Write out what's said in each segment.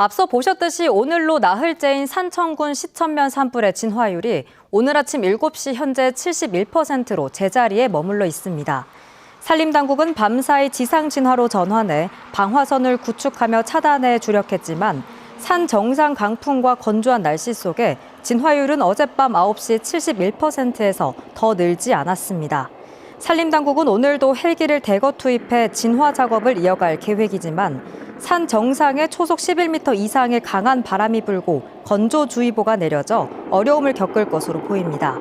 앞서 보셨듯이 오늘로 나흘째인 산청군 시천면 산불의 진화율이 오늘 아침 7시 현재 71%로 제자리에 머물러 있습니다. 산림당국은 밤사이 지상 진화로 전환해 방화선을 구축하며 차단에 주력했지만 산 정상 강풍과 건조한 날씨 속에 진화율은 어젯밤 9시 71%에서 더 늘지 않았습니다. 산림당국은 오늘도 헬기를 대거 투입해 진화 작업을 이어갈 계획이지만 산 정상에 초속 11m 이상의 강한 바람이 불고 건조주의보가 내려져 어려움을 겪을 것으로 보입니다.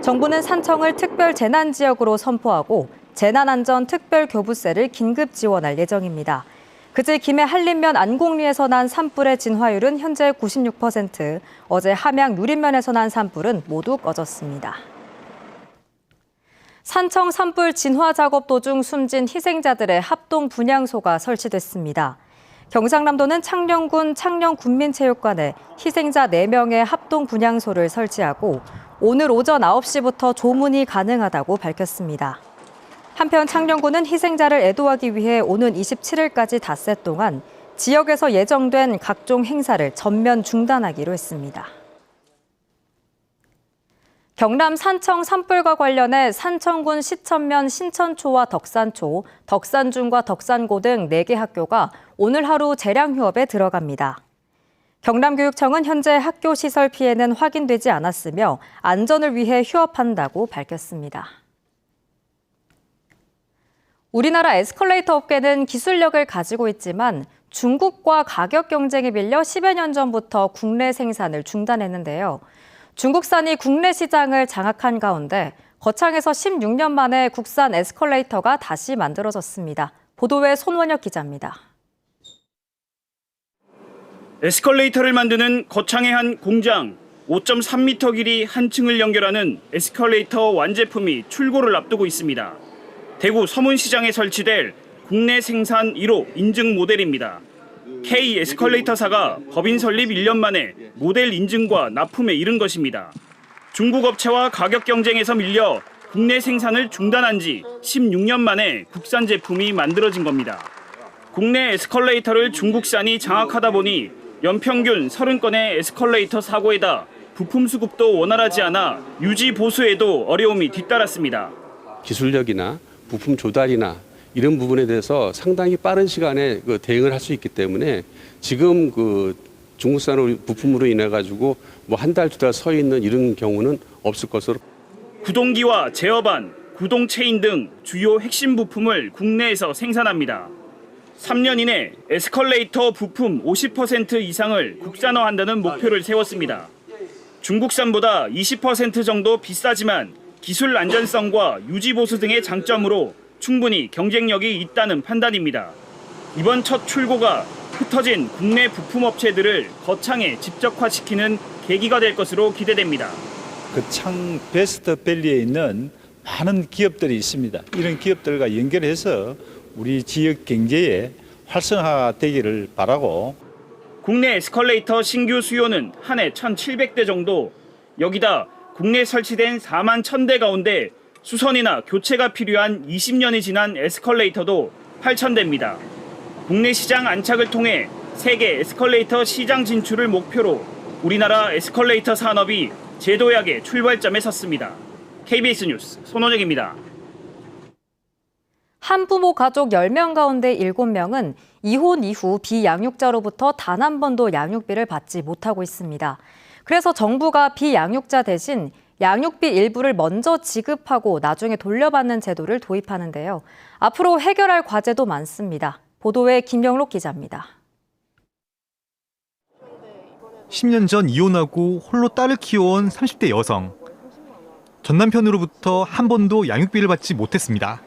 정부는 산청을 특별 재난 지역으로 선포하고 재난안전 특별 교부세를 긴급 지원할 예정입니다. 그제 김해 한림면 안곡리에서 난 산불의 진화율은 현재 96%, 어제 함양 누린면에서 난 산불은 모두 꺼졌습니다. 산청 산불 진화 작업 도중 숨진 희생자들의 합동 분향소가 설치됐습니다. 경상남도는 창녕군 창녕군민체육관에 희생자 4명의 합동 분향소를 설치하고 오늘 오전 9시부터 조문이 가능하다고 밝혔습니다. 한편 창녕군은 희생자를 애도하기 위해 오는 27일까지 닷새 동안 지역에서 예정된 각종 행사를 전면 중단하기로 했습니다. 경남 산청 산불과 관련해 산청군 시천면 신천초와 덕산초, 덕산중과 덕산고 등 4개 학교가 오늘 하루 재량 휴업에 들어갑니다. 경남교육청은 현재 학교 시설 피해는 확인되지 않았으며 안전을 위해 휴업한다고 밝혔습니다. 우리나라 에스컬레이터 업계는 기술력을 가지고 있지만 중국과 가격 경쟁에 밀려 10여 년 전부터 국내 생산을 중단했는데요. 중국산이 국내 시장을 장악한 가운데 거창에서 16년 만에 국산 에스컬레이터가 다시 만들어졌습니다. 보도에 손원혁 기자입니다. 에스컬레이터를 만드는 거창의 한 공장 5.3m 길이 한 층을 연결하는 에스컬레이터 완제품이 출고를 앞두고 있습니다. 대구 서문시장에 설치될 국내 생산 1호 인증 모델입니다. K 에스컬레이터사가 법인 설립 1년 만에 모델 인증과 납품에 이른 것입니다. 중국 업체와 가격 경쟁에서 밀려 국내 생산을 중단한 지 16년 만에 국산 제품이 만들어진 겁니다. 국내 에스컬레이터를 중국산이 장악하다 보니 연평균 30건의 에스컬레이터 사고에다 부품 수급도 원활하지 않아 유지 보수에도 어려움이 뒤따랐습니다. 기술력이나 부품 조달이나 이런 부분에 대해서 상당히 빠른 시간에 그 대응을 할 수 있기 때문에 지금 그 중국산 부품으로 인해 가지고 뭐 한 달 두 달 서 있는 이런 경우는 없을 것으로 구동기와 제어반, 구동 체인 등 주요 핵심 부품을 국내에서 생산합니다. 3년 이내 에스컬레이터 부품 50% 이상을 국산화한다는 목표를 세웠습니다. 중국산보다 20% 정도 비싸지만 기술 안전성과 유지 보수 등의 장점으로 충분히 경쟁력이 있다는 판단입니다. 이번 첫 출고가 흩어진 국내 부품 업체들을 거창에 집적화시키는 계기가 될 것으로 기대됩니다. 그 창 베스트 밸리에 있는 많은 기업들이 있습니다. 이런 기업들과 연결해서 우리 지역 경제에 활성화되기를 바라고 국내 에스컬레이터 신규 수요는 한 해 1,700대 정도. 여기다 국내 설치된 4만 1,000대 가운데 수선이나 교체가 필요한 20년이 지난 에스컬레이터도 8,000대입니다. 국내 시장 안착을 통해 세계 에스컬레이터 시장 진출을 목표로 우리나라 에스컬레이터 산업이 제도약의 출발점에 섰습니다. KBS 뉴스 손호정입니다. 한부모 가족 10명 가운데 7명은 이혼 이후 비양육자로부터 단 한 번도 양육비를 받지 못하고 있습니다. 그래서 정부가 비양육자 대신 양육비 일부를 먼저 지급하고 나중에 돌려받는 제도를 도입하는데요. 앞으로 해결할 과제도 많습니다. 보도에 김영록 기자입니다. 10년 전 이혼하고 홀로 딸을 키워온 30대 여성. 전 남편으로부터 한 번도 양육비를 받지 못했습니다.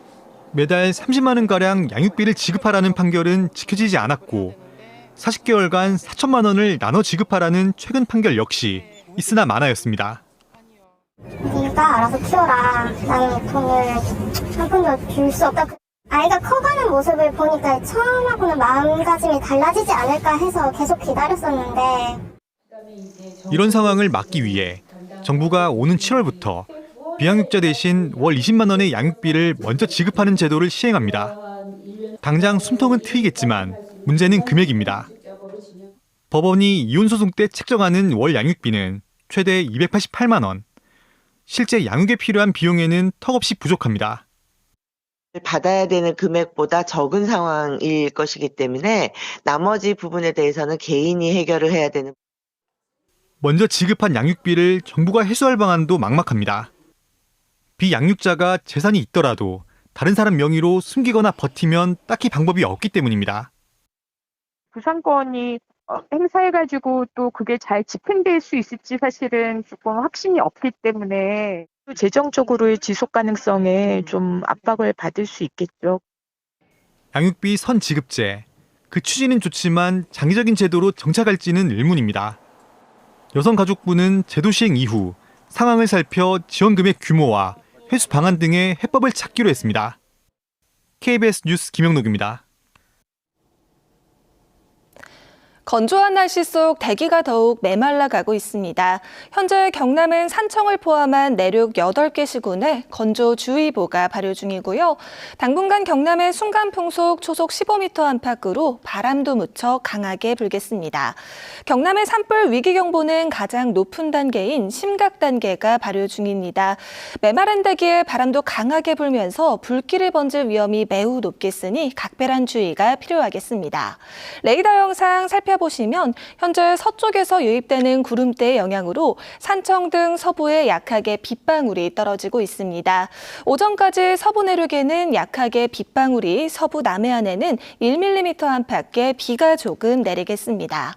매달 30만 원가량 양육비를 지급하라는 판결은 지켜지지 않았고 40개월간 4천만 원을 나눠 지급하라는 최근 판결 역시 있으나 마나였습니다. 네가 알아서 키워라. 나는 돈을 한 푼도 줄 수 없다. 아이가 커가는 모습을 보니까 처음하고는 마음가짐이 달라지지 않을까 해서 계속 기다렸었는데 이런 상황을 막기 위해 정부가 오는 7월부터 비양육자 대신 월 20만 원의 양육비를 먼저 지급하는 제도를 시행합니다. 당장 숨통은 트이겠지만 문제는 금액입니다. 법원이 이혼 소송 때 책정하는 월 양육비는 최대 288만 원. 실제 양육에 필요한 비용에는 턱없이 부족합니다. 받아야 되는 금액보다 적은 상황일 것이기 때문에 나머지 부분에 대해서는 개인이 해결을 해야 되는 먼저 지급한 양육비를 정부가 회수할 방안도 막막합니다. 비양육자가 재산이 있더라도 다른 사람 명의로 숨기거나 버티면 딱히 방법이 없기 때문입니다. 부상권이 어, 행사해가지고 또 그게 잘 집행될 수 있을지 사실은 조금 확신이 없기 때문에 또 재정적으로의 지속 가능성에 좀 압박을 받을 수 있겠죠. 양육비 선 지급제. 그 취지는 좋지만 장기적인 제도로 정착할지는 의문입니다. 여성가족부는 제도 시행 이후 상황을 살펴 지원금의 규모와 회수 방안 등의 해법을 찾기로 했습니다. KBS 뉴스 김영록입니다. 건조한 날씨 속 대기가 더욱 메말라 가고 있습니다. 현재 경남은 산청을 포함한 내륙 8개 시군에 건조주의보가 발효 중이고요. 당분간 경남의 순간풍속 초속 15m 안팎으로 바람도 무척 강하게 불겠습니다. 경남의 산불 위기경보는 가장 높은 단계인 심각 단계가 발효 중입니다. 메마른 대기에 바람도 강하게 불면서 불길을 번질 위험이 매우 높겠으니 각별한 주의가 필요하겠습니다. 레이더 영상 살펴 보시면 현재 서쪽에서 유입되는 구름대의 영향으로 산청 등 서부에 약하게 빗방울이 떨어지고 있습니다. 오전까지 서부 내륙에는 약하게 빗방울이 서부 남해안에는 1mm 안팎의 비가 조금 내리겠습니다.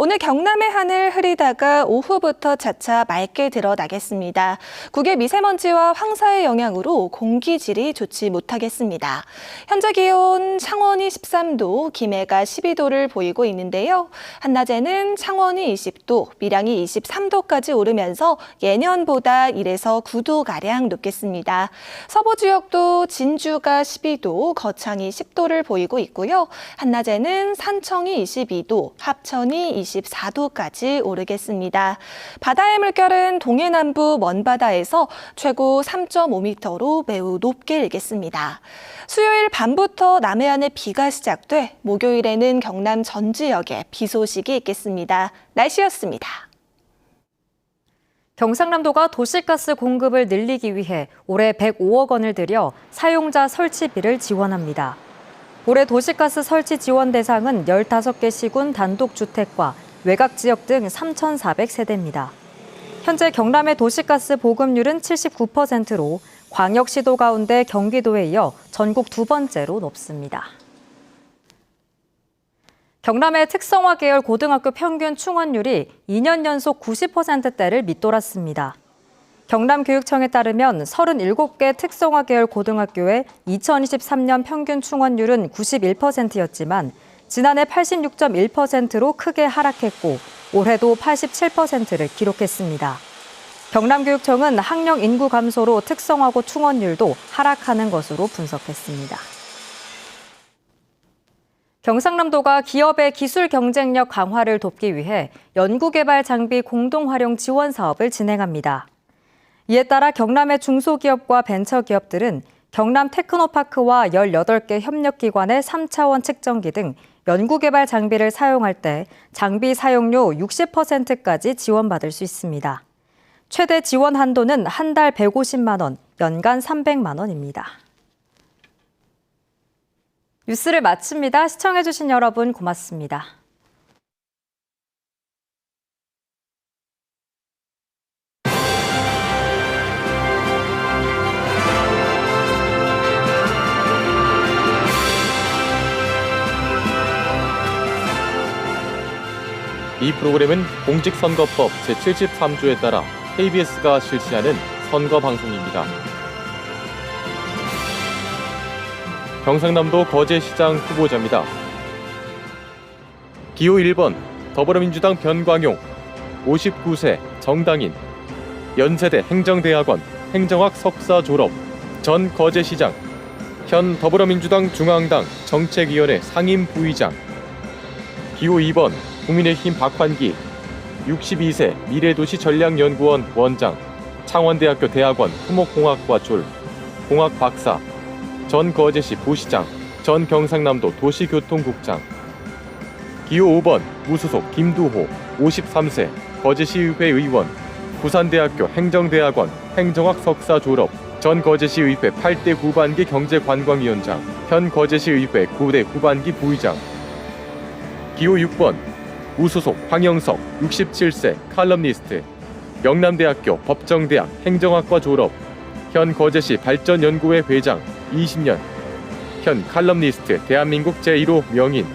오늘 경남의 하늘 흐리다가 오후부터 차차 맑게 드러나겠습니다. 국외 미세먼지와 황사의 영향으로 공기질이 좋지 못하겠습니다. 현재 기온 창원이 13도, 김해가 12도를 보이고 있는데요. 한낮에는 창원이 20도, 밀양이 23도까지 오르면서 예년보다 1에서 9도가량 높겠습니다. 서부 지역도 진주가 12도, 거창이 10도를 보이고 있고요. 한낮에는 산청이 22도, 합천이 24도까지 오르겠습니다. 바다의 물결은 동해 남부 먼바다에서 최고 3.5m로 매우 높게 일겠습니다. 수요일 밤부터 남해안에 비가 시작돼 목요일에는 경남 전 지역에 비 소식이 있겠습니다. 날씨였습니다. 경상남도가 도시가스 공급을 늘리기 위해 올해 105억 원을 들여 사용자 설치비를 지원합니다. 올해 도시가스 설치 지원 대상은 15개 시군 단독주택과 외곽 지역 등 3,400세대입니다. 현재 경남의 도시가스 보급률은 79%로 광역시도 가운데 경기도에 이어 전국 두 번째로 높습니다. 경남의 특성화 계열 고등학교 평균 충원율이 2년 연속 90%대를 밑돌았습니다. 경남교육청에 따르면 37개 특성화 계열 고등학교의 2023년 평균 충원율은 91%였지만 지난해 86.1%로 크게 하락했고 올해도 87%를 기록했습니다. 경남교육청은 학령 인구 감소로 특성화고 충원율도 하락하는 것으로 분석했습니다. 경상남도가 기업의 기술 경쟁력 강화를 돕기 위해 연구개발 장비 공동 활용 지원 사업을 진행합니다. 이에 따라 경남의 중소기업과 벤처기업들은 경남 테크노파크와 18개 협력기관의 3차원 측정기 등 연구개발 장비를 사용할 때 장비 사용료 60%까지 지원받을 수 있습니다. 최대 지원 한도는 한 달 150만 원, 연간 300만 원입니다. 뉴스를 마칩니다. 시청해주신 여러분 고맙습니다. 이 프로그램은 공직선거법 제73조에 따라 KBS가 실시하는 선거 방송입니다. 경상남도 거제시장 후보자입니다. 기호 1번 더불어민주당 변광용 59세 정당인 연세대 행정대학원 행정학 석사 졸업 전 거제시장 현 더불어민주당 중앙당 정책위원회 상임 부의장 기호 2번 국민의힘 박환기 62세 미래도시 전략연구원 원장 창원대학교 대학원 토목공학과 줄 공학 박사 전 거제시 부시장 전 경상남도 도시교통국장. 기호 5번 무소속 김두호 53세 거제시의회 의원. 부산대학교 행정대학원 행정학 석사 졸업. 전 거제시의회 8대 후반기 경제관광위원장. 현 거제시의회 9대 후반기 부의장. 기호 6번 무소속 황영석 67세 칼럼니스트. 영남대학교 법정대학 행정학과 졸업. 현 거제시 발전연구회 회장 20년. 현 칼럼니스트 대한민국 제1호 명인